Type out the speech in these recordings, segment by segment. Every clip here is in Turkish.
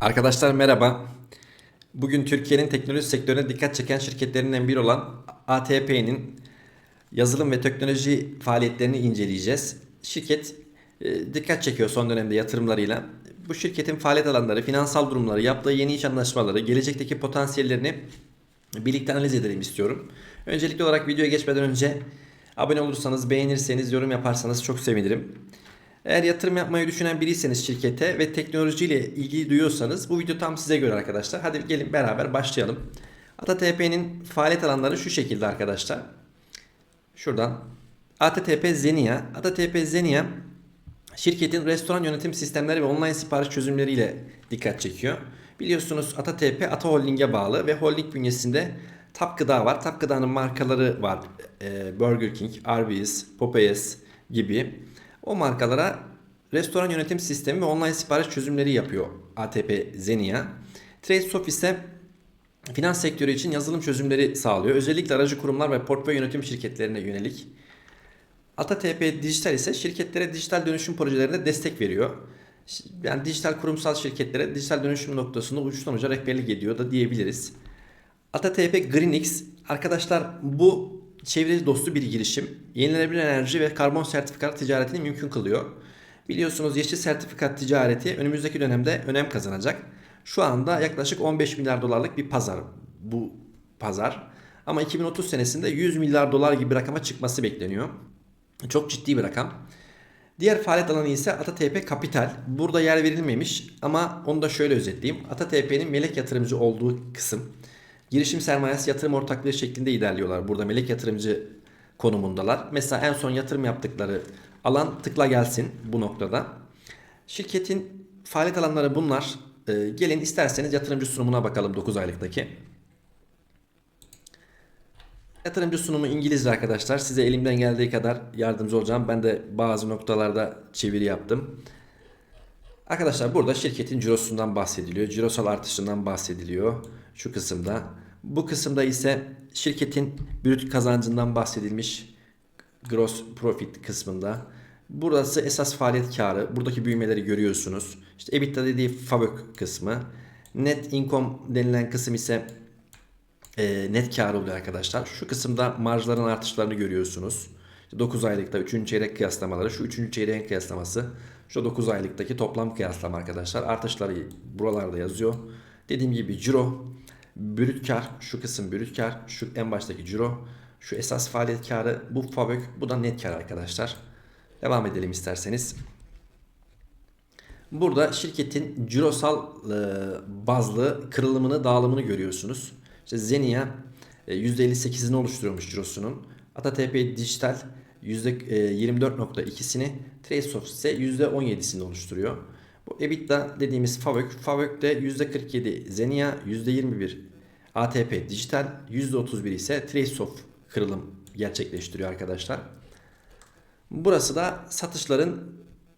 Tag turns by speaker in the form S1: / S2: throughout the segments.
S1: Arkadaşlar merhaba. Bugün Türkiye'nin teknoloji sektörüne dikkat çeken şirketlerinden biri olan ATP'nin yazılım ve teknoloji faaliyetlerini inceleyeceğiz. Şirket e, dikkat çekiyor son dönemde yatırımlarıyla. Bu şirketin faaliyet alanları, finansal durumları, yaptığı yeni iş anlaşmaları, gelecekteki potansiyellerini birlikte analiz edelim istiyorum. Öncelikli olarak videoya geçmeden önce abone olursanız, beğenirseniz, yorum yaparsanız çok sevinirim. Eğer yatırım yapmayı düşünen biriyseniz şirkete ve teknolojiyle ilgili duyuyorsanız bu video tam size göre arkadaşlar. Hadi gelin beraber başlayalım. ATTP'nin faaliyet alanları şu şekilde arkadaşlar. Şuradan ATTP Zenia. ATTP Zenia şirketin restoran yönetim sistemleri ve online sipariş çözümleriyle dikkat çekiyor. Biliyorsunuz ATTP Ata Holding'e bağlı ve holding bünyesinde Tap Gıda var. Tap Gıda'nın markaları var. Ee, Burger King, Arby's, Popeyes gibi. O markalara restoran yönetim sistemi ve online sipariş çözümleri yapıyor ATP Zenia. TradeSoft ise finans sektörü için yazılım çözümleri sağlıyor. Özellikle aracı kurumlar ve portföy yönetim şirketlerine yönelik. ATP Dijital ise şirketlere dijital dönüşüm projelerinde destek veriyor. Yani dijital kurumsal şirketlere dijital dönüşüm noktasında uçtan uca rehberlik ediyor da diyebiliriz. ATP GreenX arkadaşlar bu çevre dostu bir girişim. Yenilenebilir enerji ve karbon sertifikat ticaretini mümkün kılıyor. Biliyorsunuz yeşil sertifikat ticareti önümüzdeki dönemde önem kazanacak. Şu anda yaklaşık 15 milyar dolarlık bir pazar bu pazar. Ama 2030 senesinde 100 milyar dolar gibi bir rakama çıkması bekleniyor. Çok ciddi bir rakam. Diğer faaliyet alanı ise ATP Kapital. Burada yer verilmemiş ama onu da şöyle özetleyeyim. ATP'nin melek yatırımcı olduğu kısım. Girişim sermayesi yatırım ortaklığı şeklinde ilerliyorlar. Burada melek yatırımcı konumundalar. Mesela en son yatırım yaptıkları alan tıkla gelsin bu noktada. Şirketin faaliyet alanları bunlar. Ee, gelin isterseniz yatırımcı sunumuna bakalım 9 aylıktaki. Yatırımcı sunumu İngilizce arkadaşlar. Size elimden geldiği kadar yardımcı olacağım. Ben de bazı noktalarda çeviri yaptım. Arkadaşlar burada şirketin cirosundan bahsediliyor. Cirosal artışından bahsediliyor şu kısımda. Bu kısımda ise şirketin brüt kazancından bahsedilmiş gross profit kısmında. Burası esas faaliyet karı. Buradaki büyümeleri görüyorsunuz. İşte EBITDA dediği FAVÖK kısmı. Net income denilen kısım ise e, net kar oluyor arkadaşlar. Şu kısımda marjların artışlarını görüyorsunuz. 9 aylıkta 3. çeyrek kıyaslamaları, şu 3. çeyreğin kıyaslaması, şu 9 aylıktaki toplam kıyaslama arkadaşlar. Artışları buralarda yazıyor. Dediğim gibi ciro, brüt kar, şu kısım brüt kar, şu en baştaki ciro, şu esas faaliyet karı, bu fabrik, bu da net kar arkadaşlar. Devam edelim isterseniz. Burada şirketin cirosal e, bazlı kırılımını, dağılımını görüyorsunuz. İşte Zenia e, %58'ini oluşturuyormuş cirosunun. ATP Dijital %24.2'sini, Tracesoft ise %17'sini oluşturuyor. Bu EBITDA dediğimiz Favök, Favök de %47 Zenia, %21 ATP Dijital, %31 ise Tracesoft kırılım gerçekleştiriyor arkadaşlar. Burası da satışların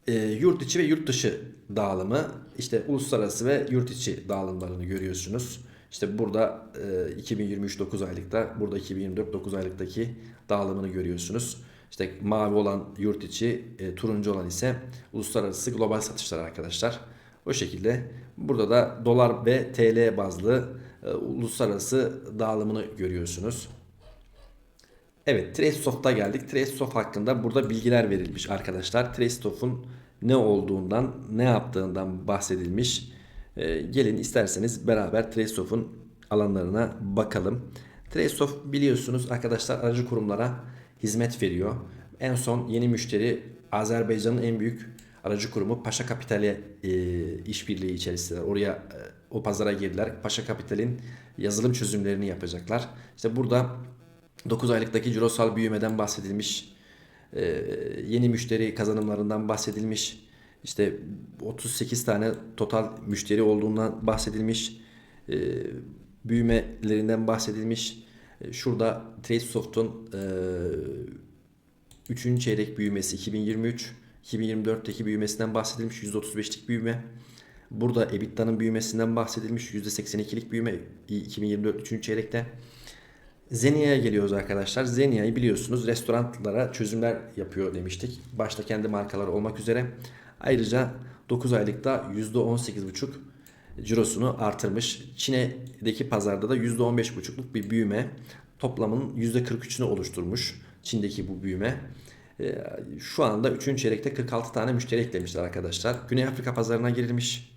S1: e, yurt içi ve yurt dışı dağılımı. İşte uluslararası ve yurt içi dağılımlarını görüyorsunuz. İşte burada e, 2023 9 aylıkta, burada 2024 9 aylıktaki dağılımını görüyorsunuz. İşte mavi olan yurt içi, e, turuncu olan ise uluslararası global satışlar arkadaşlar. O şekilde burada da dolar ve TL bazlı e, uluslararası dağılımını görüyorsunuz. Evet, Tracesoft'a geldik. Tracesoft hakkında burada bilgiler verilmiş arkadaşlar. Tracesoft'un ne olduğundan, ne yaptığından bahsedilmiş. E, gelin isterseniz beraber Tracesoft'un alanlarına bakalım. Tracesoft biliyorsunuz arkadaşlar aracı kurumlara hizmet veriyor. En son yeni müşteri Azerbaycan'ın en büyük aracı kurumu Paşa Kapital'e e, işbirliği içerisindeler. Oraya e, o pazara girdiler. Paşa Kapital'in yazılım çözümlerini yapacaklar. İşte burada 9 aylıktaki cirosal büyümeden bahsedilmiş. E, yeni müşteri kazanımlarından bahsedilmiş. İşte 38 tane total müşteri olduğundan bahsedilmiş. E, büyümelerinden bahsedilmiş. E, şurada Tradesoft'un e, 3. çeyrek büyümesi 2023, 2024'teki büyümesinden bahsedilmiş %35'lik büyüme. Burada EBITDA'nın büyümesinden bahsedilmiş %82'lik büyüme 2024 3. çeyrekte. Zenia'ya geliyoruz arkadaşlar. Zenia'yı biliyorsunuz restoranlara çözümler yapıyor demiştik. Başta kendi markaları olmak üzere. Ayrıca 9 aylıkta %18,5 cirosunu artırmış. Çin'deki pazarda da %15,5'luk bir büyüme toplamın %43'ünü oluşturmuş. Çin'deki bu büyüme. Ee, Şu anda 3. çeyrekte 46 tane müşteri eklemişler arkadaşlar. Güney Afrika pazarına girilmiş.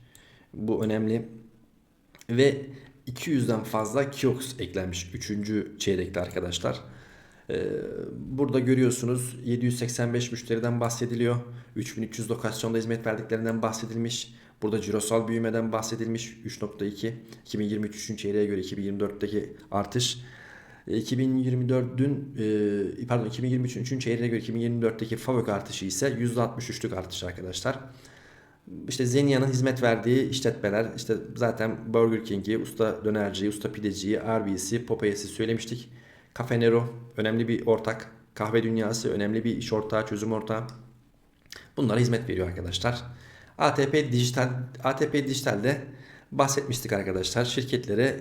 S1: Bu önemli. Ve 200'den fazla kiosk eklenmiş 3. çeyrekte arkadaşlar. Ee, Burada görüyorsunuz 785 müşteriden bahsediliyor. 3300 lokasyonda hizmet verdiklerinden bahsedilmiş. Burada cirosal büyümeden bahsedilmiş 3.2. 2023 3. çeyreğe göre 2024'teki artış. E, 2024'ün e, pardon 2023'ün 3. çeyreğine göre 2024'teki FAVÖK artışı ise %63'lük artış arkadaşlar. İşte Zenia'nın hizmet verdiği işletmeler işte zaten Burger King'i, Usta Dönerci'yi, Usta Pideci'yi, RB'si, Popeyes'i söylemiştik. Cafe Nero önemli bir ortak. Kahve Dünyası önemli bir iş ortağı, çözüm ortağı. Bunlara hizmet veriyor arkadaşlar. ATP Dijital ATP Dijital'de bahsetmiştik arkadaşlar. Şirketlere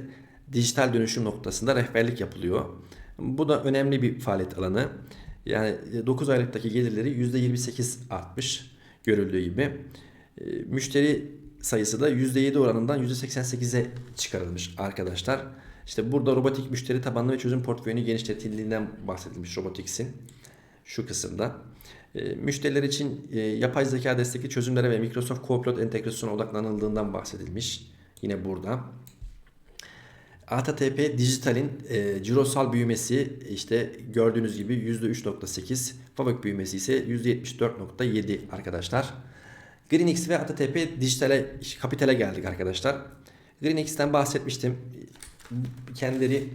S1: dijital dönüşüm noktasında rehberlik yapılıyor. Bu da önemli bir faaliyet alanı. Yani 9 aylıktaki gelirleri %28 artmış görüldüğü gibi. E, Müşteri sayısı da %7 oranından %88'e çıkarılmış arkadaşlar. İşte burada robotik müşteri tabanlı ve çözüm portföyünü genişletildiğinden bahsedilmiş Robotics'in şu kısımda. E, müşteriler için e, yapay zeka destekli çözümlere ve Microsoft Copilot entegrasyona odaklanıldığından bahsedilmiş. Yine burada. ATP Dijital'in e, cirosal büyümesi işte gördüğünüz gibi %3.8, Favök büyümesi ise %74.7 arkadaşlar. GreenX ve ATP Dijital'e kapitale geldik arkadaşlar. GreenX'ten bahsetmiştim. Kendileri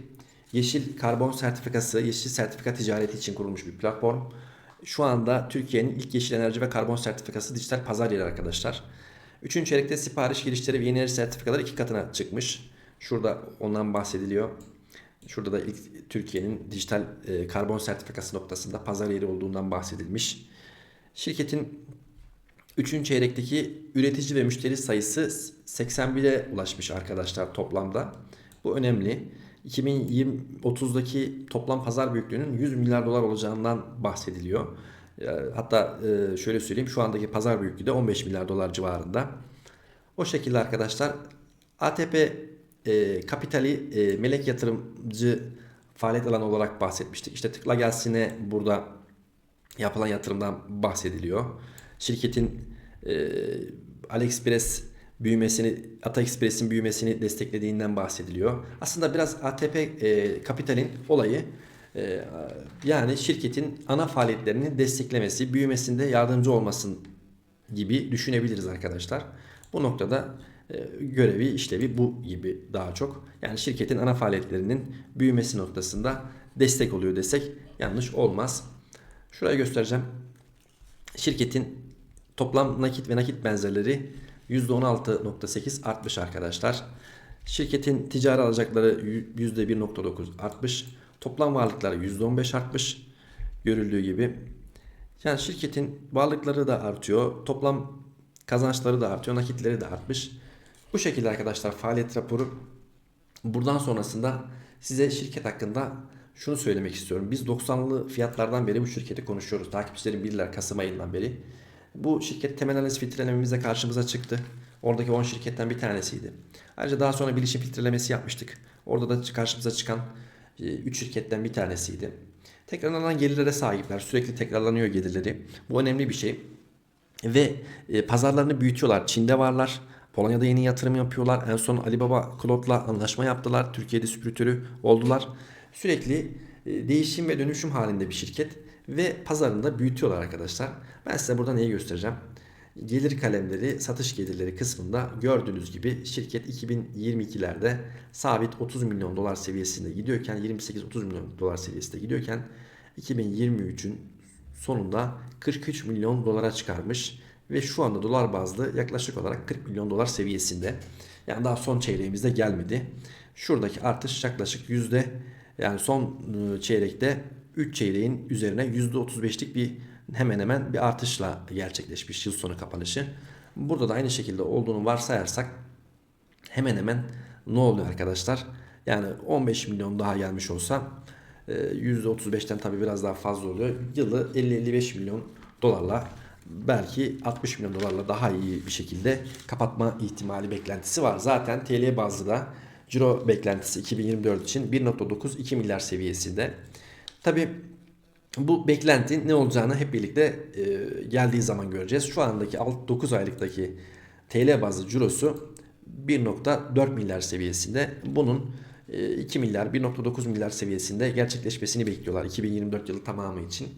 S1: yeşil karbon sertifikası, yeşil sertifika ticareti için kurulmuş bir platform. Şu anda Türkiye'nin ilk yeşil enerji ve karbon sertifikası dijital pazar yeri arkadaşlar. Üçüncü çeyrekte sipariş girişleri ve yeni enerji sertifikaları iki katına çıkmış. Şurada ondan bahsediliyor. Şurada da ilk Türkiye'nin dijital e, karbon sertifikası noktasında pazar yeri olduğundan bahsedilmiş. Şirketin 3. çeyrekteki üretici ve müşteri sayısı 81'e ulaşmış arkadaşlar toplamda. Bu önemli. 2030'daki toplam pazar büyüklüğünün 100 milyar dolar olacağından bahsediliyor. E, Hatta e, şöyle söyleyeyim şu andaki pazar büyüklüğü de 15 milyar dolar civarında. O şekilde arkadaşlar ATP e, kapitali e, melek yatırımcı faaliyet alanı olarak bahsetmiştik. İşte tıkla gelsine burada yapılan yatırımdan bahsediliyor. Şirketin e, AliExpress büyümesini, AtaExpress'in büyümesini desteklediğinden bahsediliyor. Aslında biraz ATP e, kapitalin olayı e, yani şirketin ana faaliyetlerini desteklemesi, büyümesinde yardımcı olmasın gibi düşünebiliriz arkadaşlar. Bu noktada görevi, işlevi bu gibi daha çok. Yani şirketin ana faaliyetlerinin büyümesi noktasında destek oluyor desek yanlış olmaz. Şuraya göstereceğim. Şirketin toplam nakit ve nakit benzerleri %16.8 artmış arkadaşlar. Şirketin ticari alacakları %1.9 artmış. Toplam varlıkları %15 artmış. Görüldüğü gibi. Yani şirketin varlıkları da artıyor. Toplam kazançları da artıyor. Nakitleri de artmış. Bu şekilde arkadaşlar faaliyet raporu. Buradan sonrasında size şirket hakkında şunu söylemek istiyorum. Biz 90'lı fiyatlardan beri bu şirketi konuşuyoruz. Takipçilerim bilirler Kasım ayından beri. Bu şirket temel analiz filtrelememizde karşımıza çıktı. Oradaki 10 şirketten bir tanesiydi. Ayrıca daha sonra bilişim filtrelemesi yapmıştık. Orada da karşımıza çıkan 3 şirketten bir tanesiydi. Tekrarlanan gelirlere sahipler. Sürekli tekrarlanıyor gelirleri. Bu önemli bir şey. Ve e, pazarlarını büyütüyorlar. Çin'de varlar. Polonya'da yeni yatırım yapıyorlar. En son Alibaba Cloud'la anlaşma yaptılar. Türkiye'de süpürütörü oldular. Sürekli e, değişim ve dönüşüm halinde bir şirket ve pazarında büyütüyorlar arkadaşlar. Ben size burada neyi göstereceğim? Gelir kalemleri, satış gelirleri kısmında gördüğünüz gibi şirket 2022'lerde sabit 30 milyon dolar seviyesinde gidiyorken 28-30 milyon dolar seviyesinde gidiyorken 2023'ün sonunda 43 milyon dolara çıkarmış ve şu anda dolar bazlı yaklaşık olarak 40 milyon dolar seviyesinde. Yani daha son çeyreğimizde gelmedi. Şuradaki artış yaklaşık yüzde yani son ıı, çeyrekte 3 çeyreğin üzerine %35'lik bir hemen hemen bir artışla gerçekleşmiş yıl sonu kapanışı. Burada da aynı şekilde olduğunu varsayarsak hemen hemen ne oluyor arkadaşlar? Yani 15 milyon daha gelmiş olsa %35'ten tabi biraz daha fazla oluyor. Yılı 50-55 milyon dolarla belki 60 milyon dolarla daha iyi bir şekilde kapatma ihtimali beklentisi var. Zaten TL bazlı da ciro beklentisi 2024 için 1.9-2 milyar seviyesinde. Tabi bu beklenti ne olacağını hep birlikte e, geldiği zaman göreceğiz. Şu andaki 9 aylıktaki TL bazlı cirosu 1.4 milyar seviyesinde. Bunun 2 milyar 1.9 milyar seviyesinde gerçekleşmesini bekliyorlar 2024 yılı tamamı için.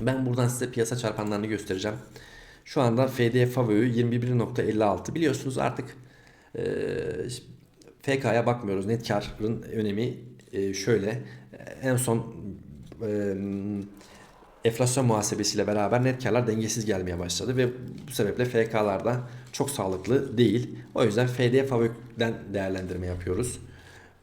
S1: Ben buradan size piyasa çarpanlarını göstereceğim. Şu anda FD Favo'yu 21.56 biliyorsunuz artık e, FK'ya bakmıyoruz. Net karın önemi e, şöyle. En son e, enflasyon muhasebesiyle beraber net karlar dengesiz gelmeye başladı ve bu sebeple FK'larda çok sağlıklı değil. O yüzden FD Favo'dan değerlendirme yapıyoruz.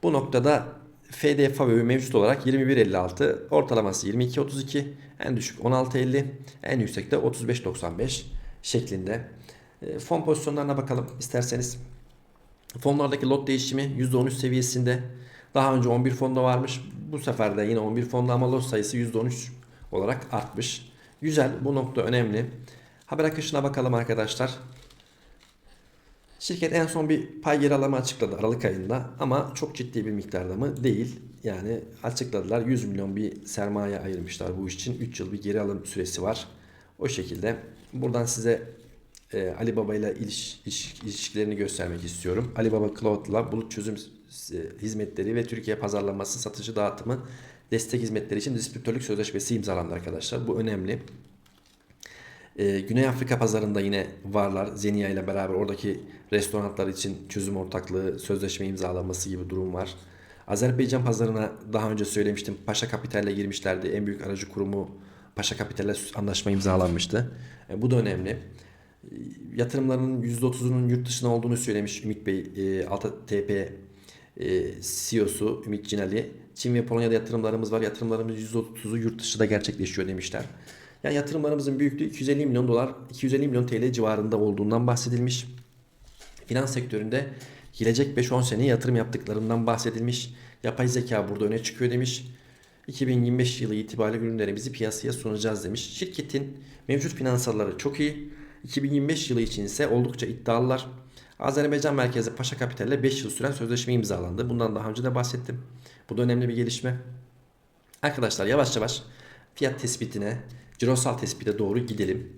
S1: Bu noktada FD Favö mevcut olarak 21.56, ortalaması 22.32, en düşük 16.50, en yüksek de 35.95 şeklinde. E, fon pozisyonlarına bakalım isterseniz. Fonlardaki lot değişimi %13 seviyesinde. Daha önce 11 fonda varmış. Bu sefer de yine 11 fonda ama lot sayısı %13 olarak artmış. Güzel bu nokta önemli. Haber akışına bakalım arkadaşlar. Şirket en son bir pay geri alımı açıkladı Aralık ayında ama çok ciddi bir miktarda mı? Değil. Yani açıkladılar 100 milyon bir sermaye ayırmışlar bu iş için. 3 yıl bir geri alım süresi var. O şekilde buradan size e, Ali Baba ile iliş, iliş, ilişkilerini göstermek istiyorum. Ali Baba Cloud'la bulut çözüm e, hizmetleri ve Türkiye pazarlaması, satıcı dağıtımı, destek hizmetleri için distribütörlük sözleşmesi imzalandı arkadaşlar. Bu önemli. Ee, Güney Afrika pazarında yine varlar. Zenia ile beraber oradaki restoranlar için çözüm ortaklığı, sözleşme imzalaması gibi durum var. Azerbaycan pazarına daha önce söylemiştim. Paşa Kapital'le girmişlerdi. En büyük aracı kurumu Paşa Kapital'le anlaşma imzalanmıştı. E, bu da önemli. E, yatırımlarının %30'unun yurt dışına olduğunu söylemiş Ümit Bey. E, Alta TP e, CEO'su Ümit Cinali. Çin ve Polonya'da yatırımlarımız var. Yatırımlarımız %30'u yurt dışında gerçekleşiyor demişler. Yani yatırımlarımızın büyüklüğü 250 milyon dolar, 250 milyon TL civarında olduğundan bahsedilmiş. Finans sektöründe gelecek 5-10 sene yatırım yaptıklarından bahsedilmiş. Yapay zeka burada öne çıkıyor demiş. 2025 yılı itibariyle ürünlerimizi piyasaya sunacağız demiş. Şirketin mevcut finansalları çok iyi. 2025 yılı için ise oldukça iddialılar. Azerbaycan merkezi Paşa Kapital ile 5 yıl süren sözleşme imzalandı. Bundan daha önce de bahsettim. Bu da önemli bir gelişme. Arkadaşlar yavaş yavaş fiyat tespitine, cirosal tespite doğru gidelim.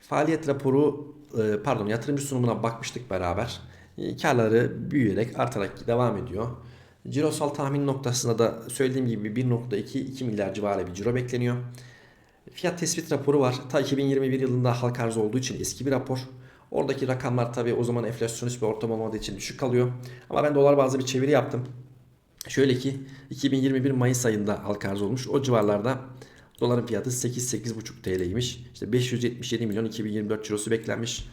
S1: Faaliyet raporu e, pardon yatırımcı sunumuna bakmıştık beraber. E, karları büyüyerek artarak devam ediyor. Cirosal tahmin noktasında da söylediğim gibi 1.2-2 milyar civarı bir ciro bekleniyor. Fiyat tespit raporu var. Ta 2021 yılında halka arz olduğu için eski bir rapor. Oradaki rakamlar tabi o zaman enflasyonist bir ortam olmadığı için düşük kalıyor. Ama ben dolar bazlı bir çeviri yaptım. Şöyle ki 2021 Mayıs ayında halka arz olmuş. O civarlarda Doların fiyatı 8-8,5 TL'ymiş. İşte 577 milyon 2024 cirosu beklenmiş.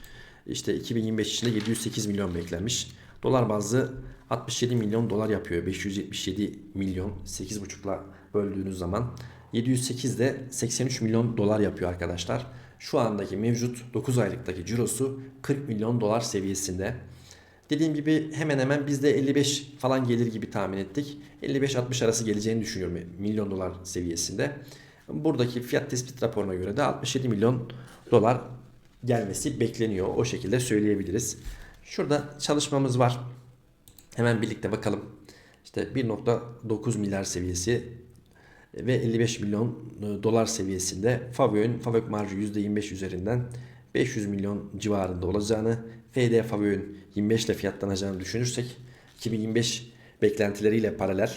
S1: İşte 2025 içinde 708 milyon beklenmiş. Dolar bazlı 67 milyon dolar yapıyor. 577 milyon 8,5'la böldüğünüz zaman 708 de 83 milyon dolar yapıyor arkadaşlar. Şu andaki mevcut 9 aylıktaki cirosu 40 milyon dolar seviyesinde. Dediğim gibi hemen hemen biz de 55 falan gelir gibi tahmin ettik. 55-60 arası geleceğini düşünüyorum milyon dolar seviyesinde. Buradaki fiyat tespit raporuna göre de 67 milyon dolar gelmesi bekleniyor. O şekilde söyleyebiliriz. Şurada çalışmamız var. Hemen birlikte bakalım. İşte 1.9 milyar seviyesi ve 55 milyon e, dolar seviyesinde Favö'nün Favök marjı %25 üzerinden 500 milyon civarında olacağını, FD Favö'nün 25 ile fiyatlanacağını düşünürsek 2025 beklentileriyle paralel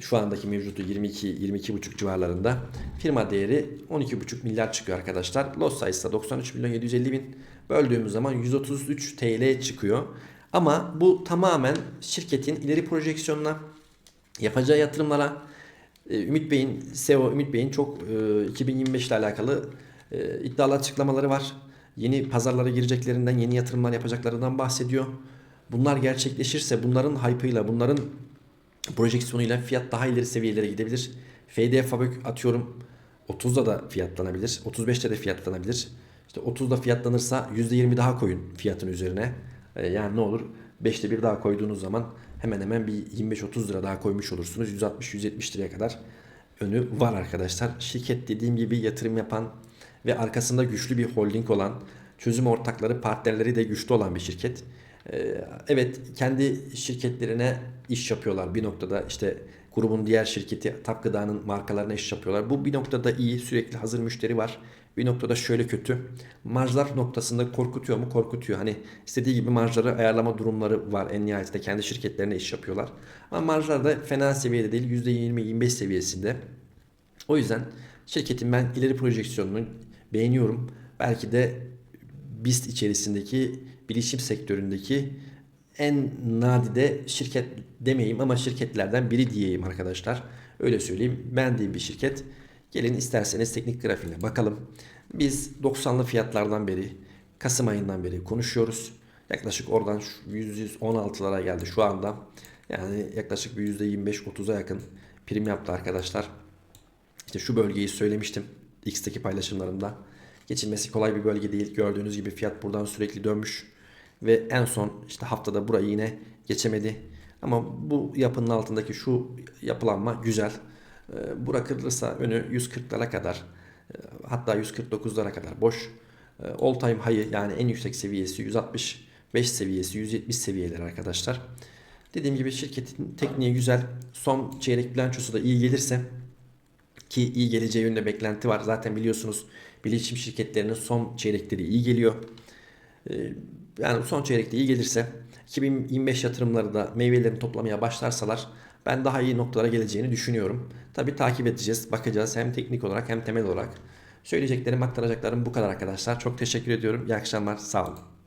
S1: şu andaki mevcutu 22-22,5 civarlarında. Firma değeri 12,5 milyar çıkıyor arkadaşlar. Lot sayısı da 93 milyon 750 bin. Böldüğümüz zaman 133 TL çıkıyor. Ama bu tamamen şirketin ileri projeksiyonuna, yapacağı yatırımlara, e, Ümit Bey'in, CEO Ümit Bey'in çok 2025 e, ile alakalı e, iddialı açıklamaları var. Yeni pazarlara gireceklerinden, yeni yatırımlar yapacaklarından bahsediyor. Bunlar gerçekleşirse bunların hype'ıyla, bunların projeksiyonuyla fiyat daha ileri seviyelere gidebilir. FD Fabrik atıyorum 30'da da fiyatlanabilir. 35'te de fiyatlanabilir. İşte 30'da fiyatlanırsa %20 daha koyun fiyatın üzerine. Ee, yani ne olur? 5'te bir daha koyduğunuz zaman hemen hemen bir 25-30 lira daha koymuş olursunuz. 160-170 liraya kadar önü var arkadaşlar. Şirket dediğim gibi yatırım yapan ve arkasında güçlü bir holding olan, çözüm ortakları, partnerleri de güçlü olan bir şirket. Ee, Evet, kendi şirketlerine iş yapıyorlar bir noktada işte grubun diğer şirketi Tap Gıda'nın markalarına iş yapıyorlar. Bu bir noktada iyi, sürekli hazır müşteri var. Bir noktada şöyle kötü. Marjlar noktasında korkutuyor mu? Korkutuyor. Hani istediği gibi marjları ayarlama durumları var. En nihayetinde kendi şirketlerine iş yapıyorlar. Ama marjlar da fena seviyede değil. %20-25 seviyesinde. O yüzden şirketin ben ileri projeksiyonunu beğeniyorum. Belki de BIST içerisindeki bilişim sektöründeki en nadide şirket demeyeyim ama şirketlerden biri diyeyim arkadaşlar. Öyle söyleyeyim. Beğendiğim bir şirket. Gelin isterseniz teknik grafiğine bakalım. Biz 90'lı fiyatlardan beri Kasım ayından beri konuşuyoruz. Yaklaşık oradan şu 116'lara geldi şu anda. Yani yaklaşık bir %25-30'a yakın prim yaptı arkadaşlar. İşte şu bölgeyi söylemiştim X'teki paylaşımlarımda. Geçilmesi kolay bir bölge değil. Gördüğünüz gibi fiyat buradan sürekli dönmüş. Ve en son işte haftada burayı yine geçemedi. Ama bu yapının altındaki şu yapılanma güzel. Ee, Bura kırılırsa önü 140'lara kadar e, hatta 149'lara kadar boş. Ee, All time high'ı yani en yüksek seviyesi 165 seviyesi 170 seviyeleri arkadaşlar. Dediğim gibi şirketin tekniği güzel. Son çeyrek bilançosu da iyi gelirse ki iyi geleceği yönünde beklenti var. Zaten biliyorsunuz bilişim şirketlerinin son çeyrekleri iyi geliyor. Yani son çeyrekte iyi gelirse 2025 yatırımları da meyvelerini toplamaya başlarsalar ben daha iyi noktalara geleceğini düşünüyorum. Tabi takip edeceğiz, bakacağız hem teknik olarak hem temel olarak. Söyleyeceklerim, aktaracaklarım bu kadar arkadaşlar. Çok teşekkür ediyorum. İyi akşamlar. Sağ olun.